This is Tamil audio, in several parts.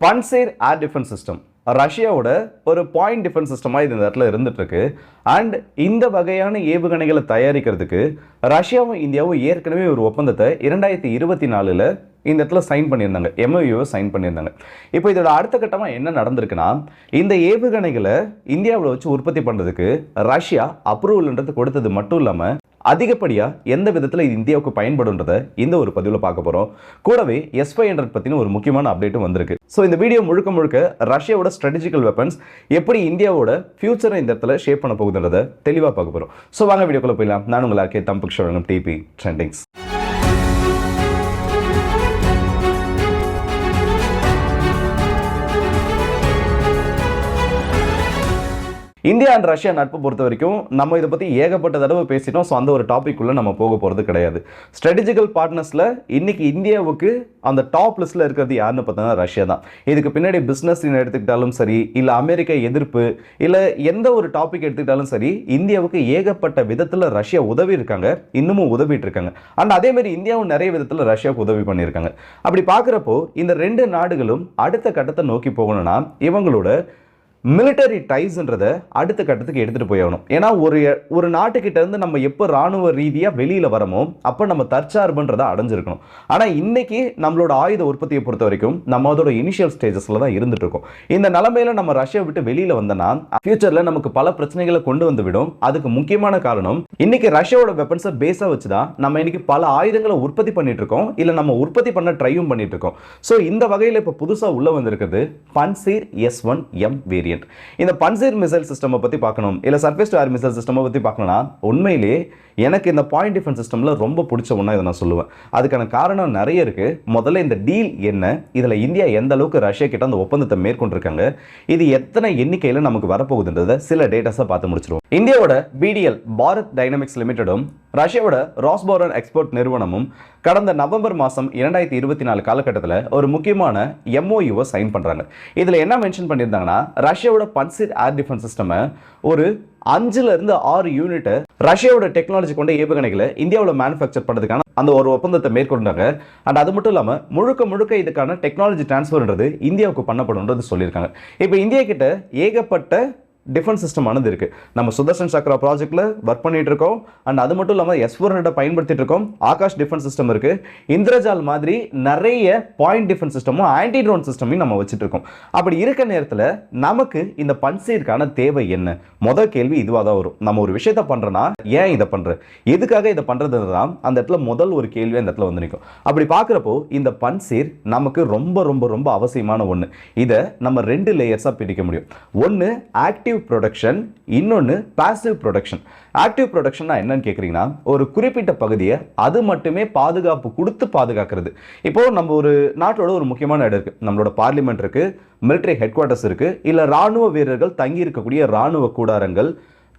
பன்சேர் ஏர் டிஃபென்ஸ் சிஸ்டம். ரஷ்யாவோட ஒரு பாயிண்ட் டிஃபென்ஸ் சிஸ்டமாக இது இந்த இடத்துல இருந்துகிட்ருக்கு அண்ட் இந்த வகையான ஏவுகணைகளை தயாரிக்கிறதுக்கு ரஷ்யாவும் இந்தியாவும் ஏற்கனவே ஒரு ஒப்பந்தத்தை இரண்டாயிரத்தி இருபத்தி நாலில் இந்த இடத்துல சைன் பண்ணியிருந்தாங்க. எம்ஓயூவை சைன் பண்ணியிருந்தாங்க. இப்போ இதோட அடுத்த கட்டமாக என்ன நடந்திருக்குன்னா இந்த ஏவுகணைகளை இந்தியாவில் வச்சு உற்பத்தி பண்ணுறதுக்கு ரஷ்யா அப்ரூவல்ன்றது கொடுத்தது மட்டும் இல்லாமல் அதிகப்படியாக எந்த விதத்தில் இது இந்தியாவுக்கு பயன்படுன்றதை இந்த ஒரு பதிவில் பார்க்க போகிறோம் கூடவே எஸ் ஃபைவ் ஹண்ட்ரட் பற்றின ஒரு முக்கியமான அப்டேட்டும் வந்திருக்கு. ஸோ இந்த வீடியோ முழுக்க முழுக்க ரஷ்யாவோட ஸ்ட்ராட்டஜிக்கல் வெப்பன்ஸ் எப்படி இந்தியாவோட ஃபியூச்சரை இந்த இடத்துல ஷேப் பண்ண போகுதுன்றத தெளிவாக பார்க்க போகிறோம் ஸோ வாங்க வீடியோக்குள்ள போயிடலாம். நான் உங்களாக்கே தம்புக் ஷோரங்கம் டிபி ட்ரெண்டிங்ஸ் இந்தியா அண்ட் ரஷ்யா நட்பு பொறுத்த வரைக்கும் நம்ம இதை பற்றி ஏகப்பட்ட தடவை பேசிட்டோம். ஸோ அந்த ஒரு டாப்பிக்குள்ளே நம்ம போக போகிறது கிடையாது. ஸ்ட்ராட்டஜிக்கல் பார்ட்னர்ஸில் இன்றைக்கி இந்தியாவுக்கு அந்த டாப் லிஸ்ட்டில் இருக்கிறது யாருன்னு பார்த்தோன்னா ரஷ்யா தான். இதுக்கு பின்னாடி பிஸ்னஸ் எடுத்துக்கிட்டாலும் சரி இல்லை அமெரிக்க எதிர்ப்பு இல்லை எந்த ஒரு டாபிக் எடுத்துக்கிட்டாலும் சரி இந்தியாவுக்கு ஏகப்பட்ட விதத்தில் ரஷ்யா உதவி இருக்காங்க. இன்னமும் உதவிட்டு இருக்காங்க. அண்ட் அதேமாரி இந்தியாவும் நிறைய விதத்தில் ரஷ்யாவுக்கு உதவி பண்ணியிருக்காங்க. அப்படி பார்க்குறப்போ இந்த ரெண்டு நாடுகளும் அடுத்த கட்டத்தை நோக்கி போகணும்னா இவங்களோட மிலிட்டரி டைஸ்ன்றத அடுத்த கட்டத்துக்கு எடுத்துகிட்டு போயாகணும் ஏன்னா ஒரு ஒரு நாட்டுக்கிட்ட இருந்து நம்ம எப்போ ராணுவ ரீதியாக வெளியில் வரமோ அப்போ நம்ம தற்சார்புன்றதை அடைஞ்சிருக்கணும். ஆனால் இன்றைக்கி நம்மளோட ஆயுத உற்பத்தியை பொறுத்த வரைக்கும் நம்ம அதோட இனிஷியல் ஸ்டேஜஸில் தான் இருந்துட்டு இருக்கோம். இந்த நிலமையில நம்ம ரஷ்யா விட்டு வெளியில் வந்தோன்னா ஃபியூச்சரில் நமக்கு பல பிரச்சனைகளை கொண்டு வந்து விடும். அதுக்கு முக்கியமான காரணம் இன்னைக்கு ரஷ்யாவோட வெப்பன்ஸை பேஸாக வச்சு தான் நம்ம இன்னைக்கு பல ஆயுதங்களை உற்பத்தி பண்ணிட்டு இருக்கோம் இல்லை நம்ம உற்பத்தி பண்ண ட்ரையும் பண்ணிட்டு இருக்கோம் ஸோ இந்த வகையில் இப்போ புதுசாக உள்ளே வந்திருக்கிறது Pantsir S one M variant இந்த பன்சேர் மிசைல் சிஸ்டம் பற்றி பார்க்கணும். இல்லை surface to air missile system பற்றி பார்க்கணும்னா உண்மையிலே எனக்கு இந்த பாயிண்ட் டிஃபென்ஸ் சிஸ்டமில் ரொம்ப பிடிச்ச ஒன்றா இதை நான் சொல்லுவேன். அதுக்கான காரணம் நிறைய இருக்குது முதல்ல இந்த டீல் என்ன? இதில் இந்தியா எந்த அளவுக்கு ரஷ்யா கிட்ட அந்த ஒப்பந்தத்தை மேற்கொண்டிருக்காங்க? இது எத்தனை எண்ணிக்கையில் நமக்கு வரப்போகுதுன்றதை சில டேட்டாஸை பார்த்து முடிச்சிருவோம். இந்தியாவோட பிடிஎல் பாரத் டைனமிக்ஸ் லிமிடெடும் ரஷ்யாவோட ராஸ்போரன் எக்ஸ்போர்ட் நிறுவனமும் கடந்த நவம்பர் மாதம் இரண்டாயிரத்தி இருபத்தி நாலு காலகட்டத்தில் ஒரு முக்கியமான எம்ஓயுவை சைன் பண்ணுறாங்க இதில் என்ன மென்ஷன் பண்ணியிருந்தாங்கன்னா ரஷ்யாவோட பன்சிட் ஏர் டிஃபென்ஸ் சிஸ்டமை ஒரு அஞ்சுலேருந்து ஆறு யூனிட்டு ரஷ்யாவோட டெக்னாலஜி கொண்ட ஏவுகணைகளை இந்தியாவில் மேனுஃபேக்சர் பண்ணுறதுக்கான அந்த ஒரு ஒப்பந்தத்தை மேற்கொண்டாங்க. அண்ட் அது மட்டும் இல்லாமல் முழுக்க முழுக்க இதுக்கான டெக்னாலஜி டிரான்ஸ்ஃபர்ன்றது இந்தியாவுக்கு பண்ணப்படும்ன்றது சொல்லியிருக்காங்க. இப்போ இந்தியா கிட்ட ஏகப்பட்ட டிஃபென்ஸ் சிஸ்டமானது இருக்குது நம்ம சுதர்ஷன் சக்ரா ப்ராஜெக்ட்டில் ஒர்க் பண்ணிட்டு இருக்கோம். அண்ட் அது மட்டும் இல்லாமல் எஸ் ஃபோர் பயன்படுத்திட்டு இருக்கோம். ஆகாஷ் டிஃபென்ஸ் சிஸ்டம் இருக்குது இந்திரஜால் மாதிரி நிறைய பாயிண்ட் டிஃபென்ஸ் சிஸ்டமும் ஆன்டி ட்ரோன் சிஸ்டமையும் நம்ம வச்சுட்டு இருக்கோம். அப்படி இருக்க நேரத்தில் நமக்கு இந்த பன்சீருக்கான தேவை என்ன? முதல் கேள்வி இதுவாக தான் வரும். நம்ம ஒரு விஷயத்த பண்ணுறோன்னா ஏன் இதை பண்ணுற எதுக்காக இதை பண்ணுறது தான் அந்த இடத்துல முதல் ஒரு கேள்வி அந்த இடத்துல வந்து நிற்கும் அப்படி பார்க்குறப்போ இந்த பன்சீர் நமக்கு ரொம்ப ரொம்ப ரொம்ப அவசியமான ஒன்று இதை நம்ம ரெண்டு லேயர்ஸாக பிரிக்க முடியும். ஒன்று ஆக்டிவ் ப்ரொடக்ஷன் இன்னொன்று பாசிவ் ப்ரொடக்ஷன் ஆக்டிவ் ப்ரொடக்ஷன்னா என்னன்னு கேட்குறீங்கன்னா ஒரு குறிப்பிட்ட பகுதியை அது மட்டுமே பாதுகாப்பு கொடுத்து பாதுகாக்கிறது. இப்போ நம்ம ஒரு நாட்டோட ஒரு முக்கியமான இடம் இருக்குது நம்மளோட பார்லிமெண்ட் இருக்குது மிலிட்டரி ஹெட் குவார்ட்டர்ஸ் இருக்குது இல்லை ராணுவ வீரர்கள் தங்கி இருக்கக்கூடிய ராணுவ கூடாரங்கள்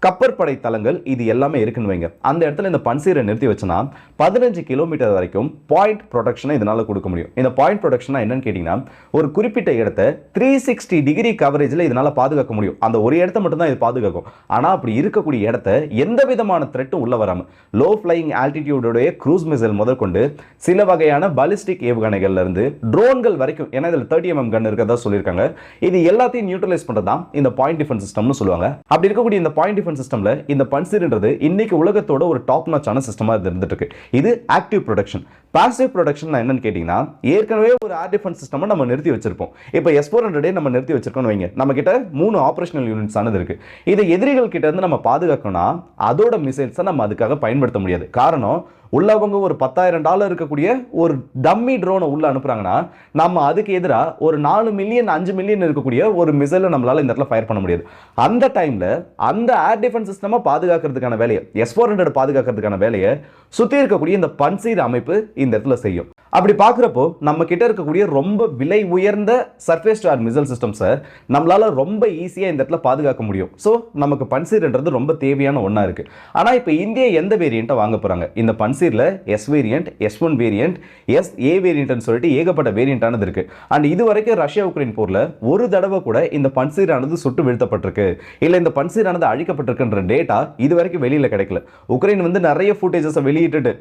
கப்பற்படை தளங்கள் இது எல்லாமே இருக்குன்னு வைங்க. அந்த இடத்துல இந்த பன்சீரை நிறுத்தி வச்சுனா பதினஞ்சு கிலோமீட்டர் வரைக்கும் பாயிண்ட் ப்ரொடக்ஷனை இதனால் கொடுக்க முடியும். இந்த பாயிண்ட் ப்ரொடக்ஷனா என்னன்னு கேட்டிங்கன்னா ஒரு குறிப்பிட்ட இடத்த த்ரீ சிக்ஸ்டி டிகிரி கவரேஜில் இதனால் பாதுகாக்க முடியும். அந்த ஒரு இடத்த மட்டும்தான் இது பாதுகாக்கும். ஆனால் அப்படி இருக்கக்கூடிய இடத்த எந்த விதமான த்ரெட்டும் உள்ளே வராமல் லோ ஃப்ளையிங் ஆல்டிடியூடோடைய க்ரூஸ் மிசைல் முதற்கொண்டு சில வகையான பாலிஸ்டிக் ஏவுகணைகள்லேருந்து ட்ரோன்கள் வரைக்கும் ஏன்னா இதில் தேர்ட்டி எம்எம் கன் இருக்கிறதா சொல்லியிருக்காங்க. இது எல்லாத்தையும் நியூட்ரலைஸ் பண்ணுறது தான் இந்த பாயிண்ட் டிஃபென்ஸ் சிஸ்டம்னு சொல்லுவாங்க. அப்படி இருக்கக்கூடிய இந்த பாயிண்ட் டிஃபென்ஸ் சிஸ்டமில் இந்த பன்சீர்ன்றது இன்னைக்கு உலகத்தோட ஒரு டாப் நாச்சான சிஸ்டமாக இருந்துட்டு இருக்கு இது ஆக்டிவ் ப்ரொடக்ஷன் பாசிவ் ப்ரொடக்ஷன் என்னன்னு கேட்டிங்கன்னா ஏற்கனவே ஒரு ஏர் டிஃபென்ஸ் சிஸ்டமை நம்ம நிறுத்தி வச்சிருப்போம். இப்போ எஸ் ஃபோர் ஹண்ட்ரடே நம்ம நிறுத்தி வச்சிருக்கோம்னு வைங்க. நம்ம கிட்ட மூணு ஆப்ரேஷனல் யூனிட்ஸ் ஆனது இருக்கு. இதை எதிரிகள் கிட்ட இருந்து நம்ம பாதுகாக்கணும்னா அதோட மிசைல்ஸை நம்ம அதுக்காக பயன்படுத்த முடியாது. காரணம் உள்ளவங்க ஒரு பத்தாயிரம் டாலர் இருக்கக்கூடிய ஒரு டம்மி ட்ரோனை உள்ள அனுப்புறாங்கன்னா நம்ம அதுக்கு எதிராக ஒரு நாலு மில்லியன் அஞ்சு மில்லியன் இருக்கக்கூடிய ஒரு மிசைலை நம்மளால இந்த இடத்துல ஃபயர் பண்ண முடியாது. அந்த டைம்ல அந்த ஏர் டிஃபென்ஸ் சிஸ்டமாக பாதுகாக்கிறதுக்கான வேலையை எஸ் ஃபோர் ஹண்ட்ரட் பாதுகாக்கிறதுக்கான வேலையை சுற்றி இருக்கக்கூடிய இந்த பன்சீர் அமைப்பு இந்த இடத்துல செய்யும். அப்படி பார்க்குறப்போ நம்ம கிட்ட இருக்கக்கூடிய ரொம்ப விலை உயர்ந்த சர்ஃபேஸ் டு மிசல் சிஸ்டம் சிஸ்டம்ஸை நம்மளால் ரொம்ப ஈஸியாக இந்த இடத்துல பாதுகாக்க முடியும். ஸோ நமக்கு பன்சீர்ன்றது ரொம்ப தேவையான ஒன்றா இருக்குது ஆனால் இப்போ இந்தியா எந்த வேரியண்ட்டை வாங்க போகிறாங்க இந்த பன்சீரில் S variant S one variant S A வேரியண்ட்னு சொல்லிட்டு ஏகப்பட்ட வேரியண்டானது இருக்குது அண்ட் இது வரைக்கும் ரஷ்யா உக்ரைன் போரில் ஒரு தடவை கூட இந்த பன்சீரானது சுட்டு வீழ்த்தப்பட்டிருக்கு. இல்லை இந்த பன்சீரானது அழிக்கப்பட்டிருக்குன்ற டேட்டா இது வரைக்கும் வெளியில் கிடைக்கல. உக்ரைன் வந்து நிறைய ஃபுட்டேஜஸை வெளியிட்டுட்டு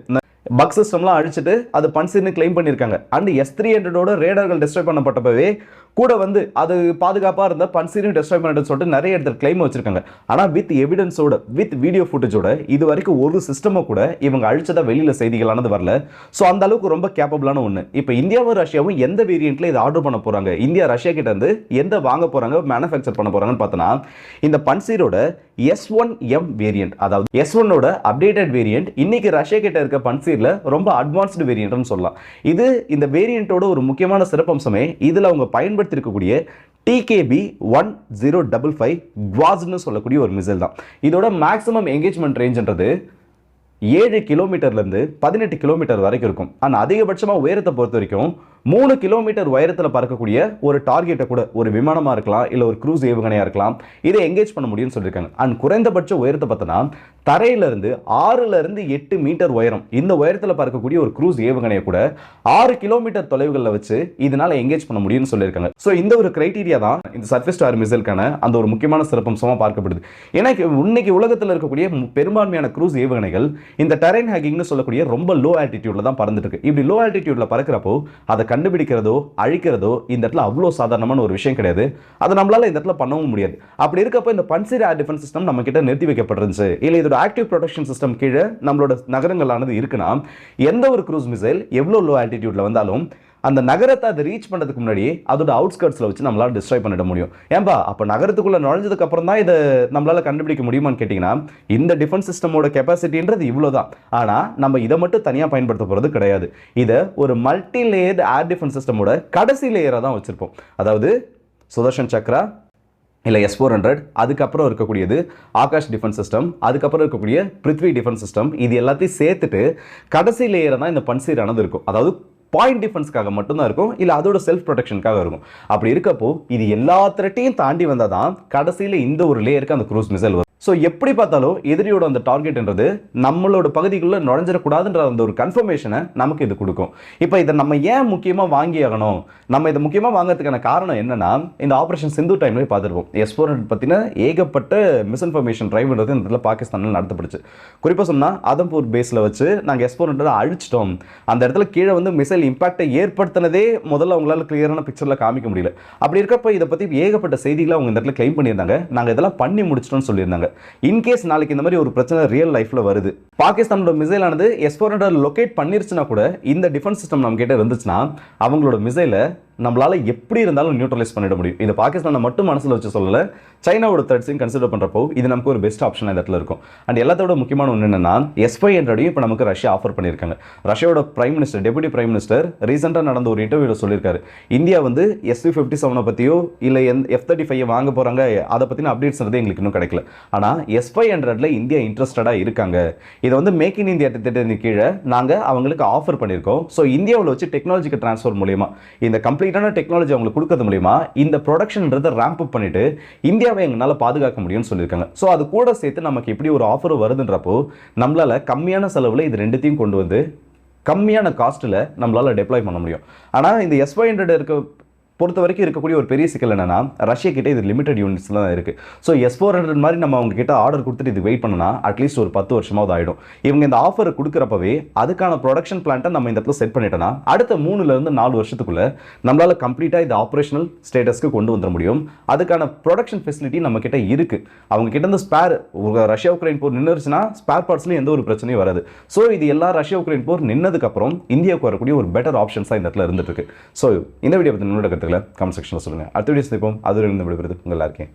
பக் சிஸ்டம்லாம் அழிச்சிட்டு அது பன்சின்னு கிளைம் பண்ணியிருக்காங்க. அண்ட் எஸ் த்ரீ ஹண்ட்ரடோட ரேடர்கள் டிஸ்ட்ராய் பண்ணப்பட்டப்பவே கூட வந்து அது பாதுகாப்பாக இருந்த பன்சீரியும் டெஸ்ட்ராய் பண்ணிட்டு சொல்லிட்டு நிறைய இடத்துல கிளைம் வச்சிருக்காங்க. ஆனால் வித் எவிடன்ஸோட வித் வீடியோ ஃபுட்டேஜோட இது வரைக்கும் ஒரு சிஸ்டமும் கூட இவங்க அழிச்சதா வெளியில் செய்திகளானது வரல. ஸோ அந்த அளவுக்கு ரொம்ப கேப்பபிளான ஒன்று இப்போ இந்தியாவும் ரஷ்யாவும் எந்த வேரியண்ட்ல இதை ஆர்டர் பண்ண போறாங்க? இந்தியா ரஷ்யா கிட்ட இருந்து எந்த வாங்க போறாங்க மேனுஃபேக்சர் பண்ண போறாங்கன்னு பார்த்தோன்னா இந்த பன்சீரோட எஸ் ஒன் எம் வேரியன்ட் அதாவது எஸ் ஒன்னோட அப்டேட்டட் வேரியன்ட் இன்னைக்கு ரஷ்யா கிட்ட இருக்க பன்சீரில் ரொம்ப அட்வான்ஸ்டு வேரியன்ட்னு சொல்லலாம். இது இந்த வேரியண்ட்டோட ஒரு முக்கியமான சிறப்பம்சமே இதில் அவங்க பயன் பயன்படுத்தியிருக்கக்கூடிய TKB one zero double five குவாஸ்னு சொல்லக்கூடிய ஒரு மிசைல் தான். இதோட மேக்ஸிமம் என்கேஜ்மெண்ட் ரேஞ்சுன்றது ஏழு கிலோமீட்டர்லேருந்து பதினெட்டு கிலோமீட்டர் வரைக்கும் இருக்கும். ஆனால் அதிகபட்சமாக உயரத்தை பொறுத்த வரைக்கும் மூணு கிலோமீட்டர் உயரத்தில் பறக்கக்கூடிய ஒரு டார்கெட்டை கூட ஒரு விமானமாக இருக்கலாம் இல்லை ஒரு க்ரூஸ் ஏவுகணையாக இருக்கலாம் இதை எங்கேஜ் பண்ண முடியும்னு சொல்லியிருக்காங்க. அண்ட் குறைந்தபட்ச உயரத்தை பார்த்தோன்னா தரையிலிருந்து ஆறுலேருந்து எட்டு மீட்டர் உயரம். இந்த உயரத்தில் பறக்கக்கூடிய ஒரு க்ரூஸ் ஏவுகணையை கூட ஆறு கிலோமீட்டர் தொலைவுகளில் வச்சு இதனால் எங்கேஜ் பண்ண முடியும்னு சொல்லியிருக்காங்க. ஸோ இந்த ஒரு கிரைட்டீரியா தான் இந்த சர்ஃபேஸ் ஸ்டார் மிசைலுக்கான அந்த ஒரு முக்கியமான சிறப்பம்சமாக பார்க்கப்படுது. ஏன்னா இன்னைக்கு உலகத்தில் இருக்கக்கூடிய பெரும்பான்மையான க்ரூஸ் ஏவுகணைகள் இந்த டெரைன் ஹேக்கிங்னு சொல்லக்கூடிய ரொம்ப லோ ஆல்டிடியூட்ல தான் பறந்துட்டு இருக்கு இப்படி லோ ஆல்டிடியூட்ல பறக்கிறப்போ அதை கண்டுபிடிக்கிறதோ அழிக்கிறதோ இந்த இடத்துல அவ்வளோ சாதாரணமான ஒரு விஷயம் கிடையாது. அதை நம்மளால் இந்த இடத்துல பண்ணவும் முடியாது. அப்படி இருக்கப்போ இந்த பன்சிர் ஏர் டிஃபென்ஸ் சிஸ்டம் நம்ம கிட்ட நிறுத்தி வைக்கப்பட்டிருந்துச்சு இல்லை இதோட ஆக்டிவ் ப்ரொடெக்ஷன் சிஸ்டம் கீழே நம்மளோட நகரங்களானது இருக்குன்னா எந்த ஒரு க்ரூஸ் மிசைல் எவ்வளோ லோ ஆல்டிடியூட்ல வந்தாலும் அந்த நகரத்தை அதை ரீச் பண்ணுறதுக்கு முன்னாடி அதோட அவுட்ஸ்கர்ட்ஸில் வச்சு நம்மளால் டிஸ்ட்ராய் பண்ணிட முடியும். ஏன்பா அப்போ நகரத்துக்குள்ளே நுழைஞ்சதுக்கு அப்புறம் தான் இதை நம்மளால் கண்டுபிடிக்க முடியுமான்னு கேட்டிங்கன்னா இந்த டிஃபென்ஸ் சிஸ்டமோட கெப்பாசிட்டின்றது இவ்வளோ தான் ஆனால் நம்ம இதை மட்டும் தனியாக பயன்படுத்த போகிறது கிடையாது. இதை ஒரு மல்டி லேயர்டு ஏர் டிஃபென்ஸ் சிஸ்டமோட கடைசி லேயராக தான் வச்சுருப்போம். அதாவது சுதர்ஷன் சக்ரா இல்லை எஸ் ஃபோர் ஹண்ட்ரட் அதுக்கப்புறம் இருக்கக்கூடியது ஆகாஷ் டிஃபென்ஸ் சிஸ்டம் அதுக்கப்புறம் இருக்கக்கூடிய பிருத்வி டிஃபென்ஸ் சிஸ்டம் இது எல்லாத்தையும் சேர்த்துட்டு கடைசி லேயரை தான் இந்த பன்சீரானது இருக்கும். அதாவது பாயிண்ட் டிஃபென்ஸ்க்காக மட்டும்தான் இருக்கும் இல்லை அதோட செல்ஃப் ப்ரொடெக்ஷனுக்காக இருக்கும். அப்படி இருக்கப்போ இது எல்லா த்ரெட்டையும் தாண்டி வந்தால் தான் கடைசியில் இந்த ஒரு லேயருக்கு அந்த க்ரூஸ் மிசைல் வரும். ஸோ எப்படி பார்த்தாலும் எதிரியோட அந்த டார்கெட்ன்றது நம்மளோட பகுதிக்குள்ளே நுழைஞ்சிடக்கூடாதுன்ற அந்த ஒரு கன்ஃபர்மேஷனை நமக்கு இது கொடுக்கும். இப்போ இதை நம்ம ஏன் முக்கியமாக வாங்கி ஆகணும்? நம்ம இதை முக்கியமாக வாங்குறதுக்கான காரணம் என்னென்னா இந்த ஆப்ரேஷன் சிந்து டைம்லேயே பார்த்துருப்போம். எஸ் ஃபோர் ஹண்ட்ரட் பற்றின ஏகப்பட்ட மிஸ்இன்ஃபர்மேஷன் ட்ரைவ்ன்றது இந்த இடத்துல பாகிஸ்தானில் நடத்தப்படுச்சு. குறிப்பாக சொன்னால் அதம்பூர் பேஸில் வச்சு நாங்கள் எஸ் ஃபோர் ஹண்ட்ரட் அழிச்சிட்டோம். அந்த இடத்துல கீழே வந்து மிசைல் இம்பாக்டை ஏற்படுத்தினதே முதல்ல அவங்களால கிளியரான பிக்சரில் காமிக்க முடியல. அப்படி இருக்கப்போ இதை பற்றி ஏகப்பட்ட செய்திகளை அவங்க இந்த இடத்துல கிளைம் பண்ணியிருந்தாங்க. நாங்கள் இதெல்லாம் பண்ணி முடிச்சிட்டோம்னு சொல்லியிருந்தாங்க. இன்கேஸ் நாளைக்கு இந்த மாதிரி ஒரு பிரச்சனை ரியல் லைஃப்ல வருது. பாகிஸ்தானோட மிசைல் ஆனது எஸ் ஃபோர் ஹண்ட்ரட் லொக்கேட் பண்ணிருச்சுன்னா கூட இந்த டிஃபென்ஸ் சிஸ்டம் நம்ம கிட்ட இருந்துச்சுன்னா அவங்களோட மிசைலை நம்மளால் எப்படி இருந்தாலும் நியூட்ரலைஸ் பண்ணிட முடியும். இது பாகிஸ்தானை மட்டும் மனசில் வச்சு சொல்லலை. சைனாவோட த்ரெட்ஸையும் கன்சிடர் பண்ணுறப்போ இது நமக்கு ஒரு பெஸ்ட் ஆப்ஷன் இந்த இடத்துல இருக்கும். அண்ட் எல்லாத்தோட முக்கியமான ஒன்று என்னென்னா எஸ் என்றடையும் இப்போ நமக்கு ரஷ்யா ஆஃபர் பண்ணியிருக்காங்க. ரஷ்யாவோட prime minister deputy prime minister ரீசெண்டாக நடந்த ஒரு இன்டர்வியூவில் சொல்லியிருக்காரு. இந்தியா வந்து எஸ்வி ஃபிஃப்டி செவனை பற்றியோ இல்லை என் எஃப் தேர்ட்டி ஃபைவ் வாங்க போகிறாங்க அதை பற்றின அப்டேட்ஸ்ன்றது எங்களுக்கு இன்னும் கிடைக்கல. ஆனால் எஸ் ஃபைவ் ஹண்ட்ரட்ல இந்தியா இன்ட்ரெஸ்டடாக இருக்காங்க. இதை வந்து மேக் இன் இந்தியா திட்டத்தின் கீழே நாங்கள் அவங்களுக்கு ஆஃபர் பண்ணியிருக்கோம். ஸோ இந்தியாவில் வச்சு டெக்னாலஜிக்கு ட்ரான்ஸ்ஃபர் மூலியமாக இந்த கம்ப்ளீட்டான டெக்னாலஜி அவங்களுக்கு கொடுக்கறது மூலியமா இந்த ப்ரொடக்ஷன்ன்றதை ரேம்ப் அப் பண்ணிட்டு இந்தியாவை எங்களால் பாதுகாக்க முடியும்னு சொல்லியிருக்காங்க. ஸோ அது கூட சேர்த்து நமக்கு எப்படி ஒரு ஆஃபர் வருதுன்றப்போ நம்மளால கம்மியான செலவில் இது ரெண்டுத்தையும் கொண்டு வந்து கம்மியான காஸ்ட்டில் நம்மளால் டெப்ளாய் பண்ண முடியும். ஆனால் இந்த எஸ் ஃபைவ் ஹண்ட்ரட் இருக்க பொறுத்த வரைக்கும் இருக்கக்கூடிய ஒரு பெரிய சிக்கல் என்னன்னா ரஷ்யா கிட்ட இது லிமிடெட் யூனிட்ஸ்ல தான் இருக்கு. ஸோ எஸ் ஃபோர் ஹண்ட்ரட் மாதிரி நம்ம அவங்க கிட்ட ஆர்டர் கொடுத்துட்டு இது வெயிட் பண்ணனா அட்லீஸ்ட் ஒரு பத்து வருஷமாவது ஆயிடும். இவங்க இந்த ஆஃபர் கொடுக்குறப்பவே அதுக்கான ப்ரொடக்ஷன் பிளான்ட்டை நம்ம இந்த இடத்துல செட் பண்ணிட்டோம்னா அடுத்த மூணுல இருந்து நாலு வருஷத்துக்குள்ள நம்மளால கம்ப்ளீட்டா இது ஆப்ரேஷனல் ஸ்டேட்டஸ்க்கு கொண்டு வந்துட முடியும். அதுக்கான ப்ரொடக்ஷன் ஃபெசிலிட்டி நம்ம கிட்ட இருக்கு. அவங்க கிட்ட இருந்து ஸ்பேர் ரஷ்யா உக்ரைன் போர் நின்றுச்சுன்னா ஸ்பேர் பார்ட்ஸ்ல எந்த ஒரு பிரச்சனையும் வராது. ஸோ இது எல்லா ரஷ்யா உக்ரைன் போர் நின்னதுக்கு அப்புறம் இந்தியாவுக்கு வரக்கூடிய ஒரு பெட்டர் ஆப்ஷன்ஸாக இந்த இடத்துல இருந்துட்டு இருக்கு. ஸோ இந்த வீடியோ பற்றி என்னோட கருத்துக்களை கமெண்ட் செக்ஷனில் சொல்லுங்கள் அடுத்த வீடியோ சந்திப்போம். அது இந்த விடுபடுறது உங்கள் எல்லாருக்கேன்